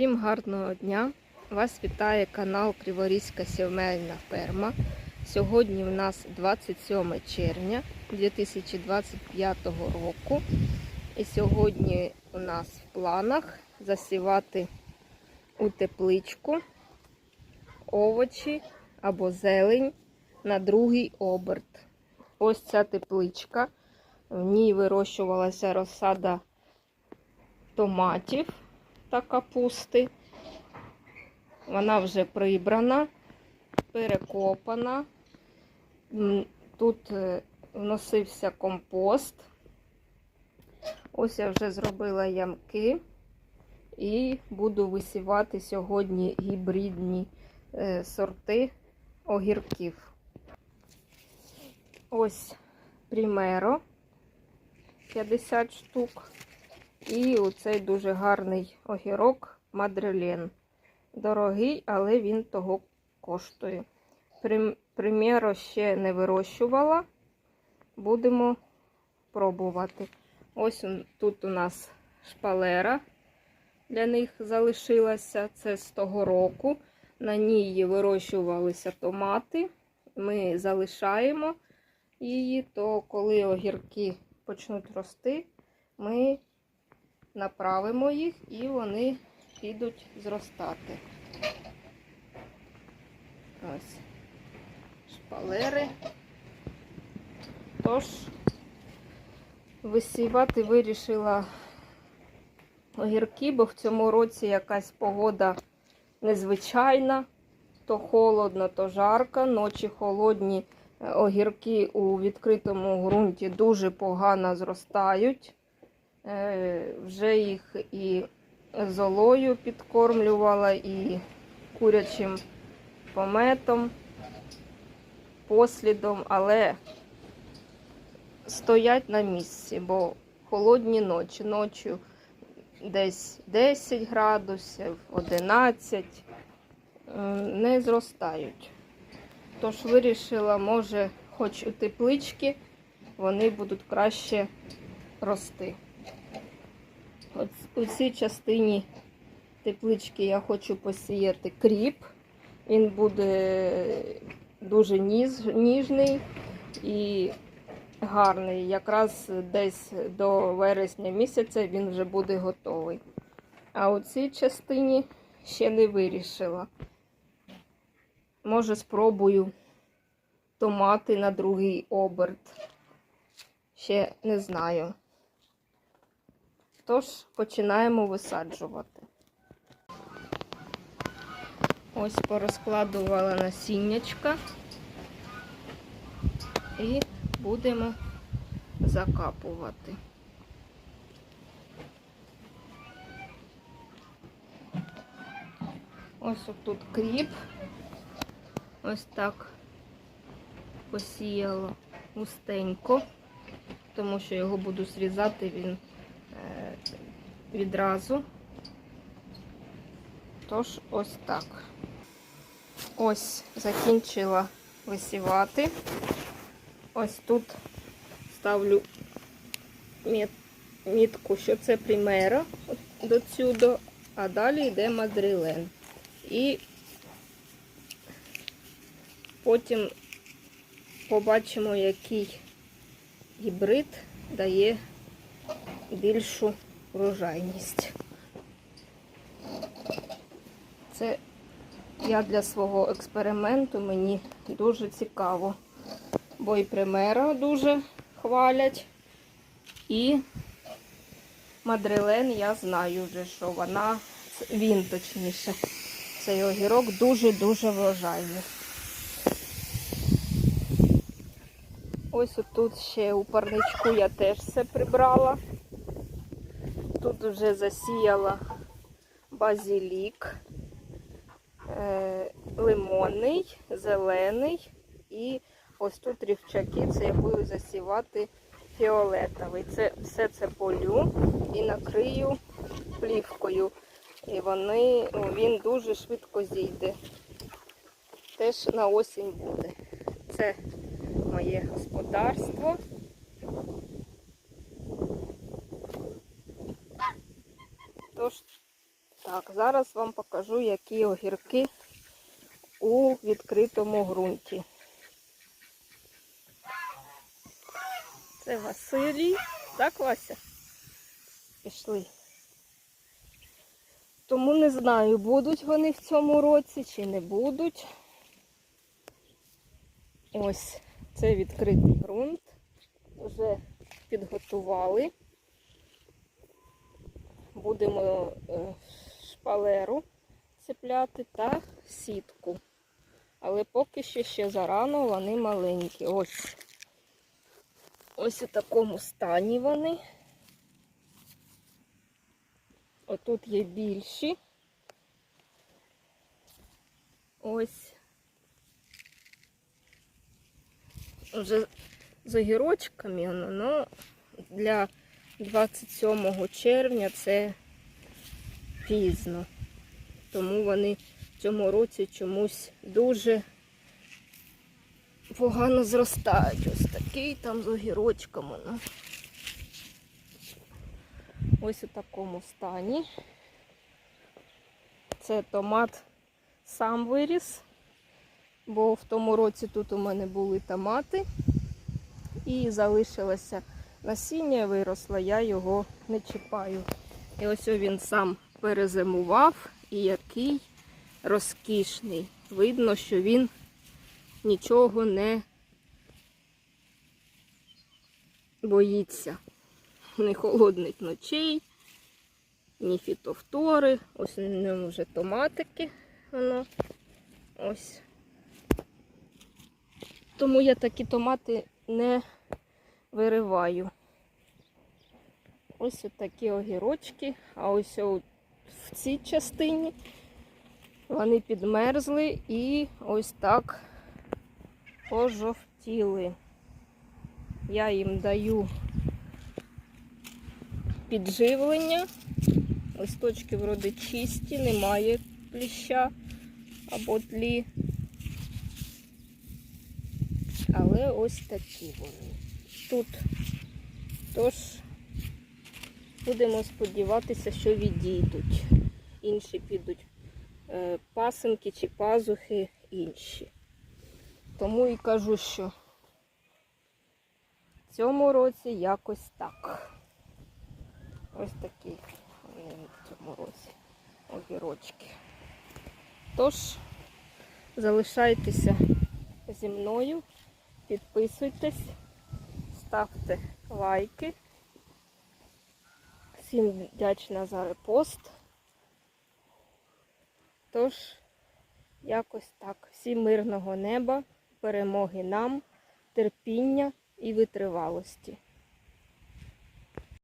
Всім гарного дня! Вас вітає канал Криворізька сімейна ферма. Сьогодні в нас 27 червня 2025 року. І сьогодні у нас в планах засівати у тепличку овочі або зелень на другий оберт. Ось ця тепличка. В ній вирощувалася розсада томатів та капусти. Вона вже прибрана, перекопана. Тут е, вносився компост. Ось я вже зробила ямки і буду висівати сьогодні гібридні е, сорти огірків. Ось Примеро 50 штук. І оцей дуже гарний огірок Мадрелен. Дорогий, але він того коштує. Прим- ще не вирощувала. Будемо пробувати. Ось тут у нас шпалера для них залишилася. Це з того року. На ній вирощувалися томати. Ми залишаємо її, то коли огірки почнуть рости, ми направимо їх і вони підуть зростати. Ось шпалери. Тож, висівати вирішила огірки, бо в цьому році якась погода незвичайна. То холодно, то жарко, ночі холодні е, огірки у відкритому ґрунті дуже погано зростають. Е, Вже їх і золою підкормлювала, і курячим пометом, послідом, але стоять на місці, бо холодні ночі. Ночі десь 10 градусів, 11 не зростають. Тож вирішила, може, хоч у теплички вони будуть краще рости. У цій частині теплички я хочу посіяти кріп. Він буде дуже ніж, ніжний і гарний. Якраз десь до вересня місяця він вже буде готовий. А у цій частині ще не вирішила. Може, спробую томати на другий оберт. Ще не знаю. Тож починаємо висаджувати. Ось порозкладувала насіннячка і будемо закапувати. Ось тут кріп. Ось так посіяло густенько, тому що його буду зрізати він відразу. Тож ось так. Ось закінчила висівати. Ось тут ставлю мітку, що це примера до цюдо, а далі йде мадрилен. І потім побачимо, який гібрид дає більшу врожайність. Це я для свого експерименту мені дуже цікаво. Бо і примера дуже хвалять. І мадрилен я знаю вже, що вона, він точніше, цей огірок дуже-дуже врожайний. Ось отут ще у парничку я теж все прибрала. Тут вже засіяла базилік, е, лимонний, зелений і ось тут рівчаки, це я буду засівати фіолетовий. Це все це полю і накрию плівкою. І вони, ну, він дуже швидко зійде. Теж на осінь буде. Це моє господарство. Тож Так, зараз вам покажу, які огірки у відкритому ґрунті. Це Василій. Так, Вася? Пішли. Тому не знаю, будуть вони в цьому році чи не будуть. Ось це відкритий ґрунт. Вже підготували. Будемо е, шпалеру цепляти та сітку. Але поки що ще зарано вони маленькі. Ось. Ось у такому стані вони. Отут є більші. Ось. Вже з огірочками, ну, для 27 червня це пізно. Тому вони в цьому році чомусь дуже погано зростають. Ось такий там з огірочками. Ну. Ось у такому стані. Це томат сам виріс, бо в тому році тут у мене були томати і залишилося насіння, виросло, я його не чіпаю. І ось він сам перезимував і який розкішний. Видно, що він нічого не боїться. Ні холодних ночей, ні фітофтори. Ось у ньому вже томатики. Воно. Ось. Тому я такі томати не вириваю. Ось такі огірочки, а ось в цій частині вони підмерзли і ось так пожовтіли. Я їм даю підживлення. Листочки вроде чисті, немає пліща або тлі. Але ось такі вони. Тут тож будемо сподіватися, що відійдуть. Інші підуть е, пасинки чи пазухи інші. Тому і кажу, що в цьому році якось так. Ось такі в цьому році огірочки. Тож, залишайтеся зі мною, підписуйтесь, ставте лайки. Всім вдячна за репост. Тож, якось так. Всім мирного неба, перемоги нам, терпіння і витривалості.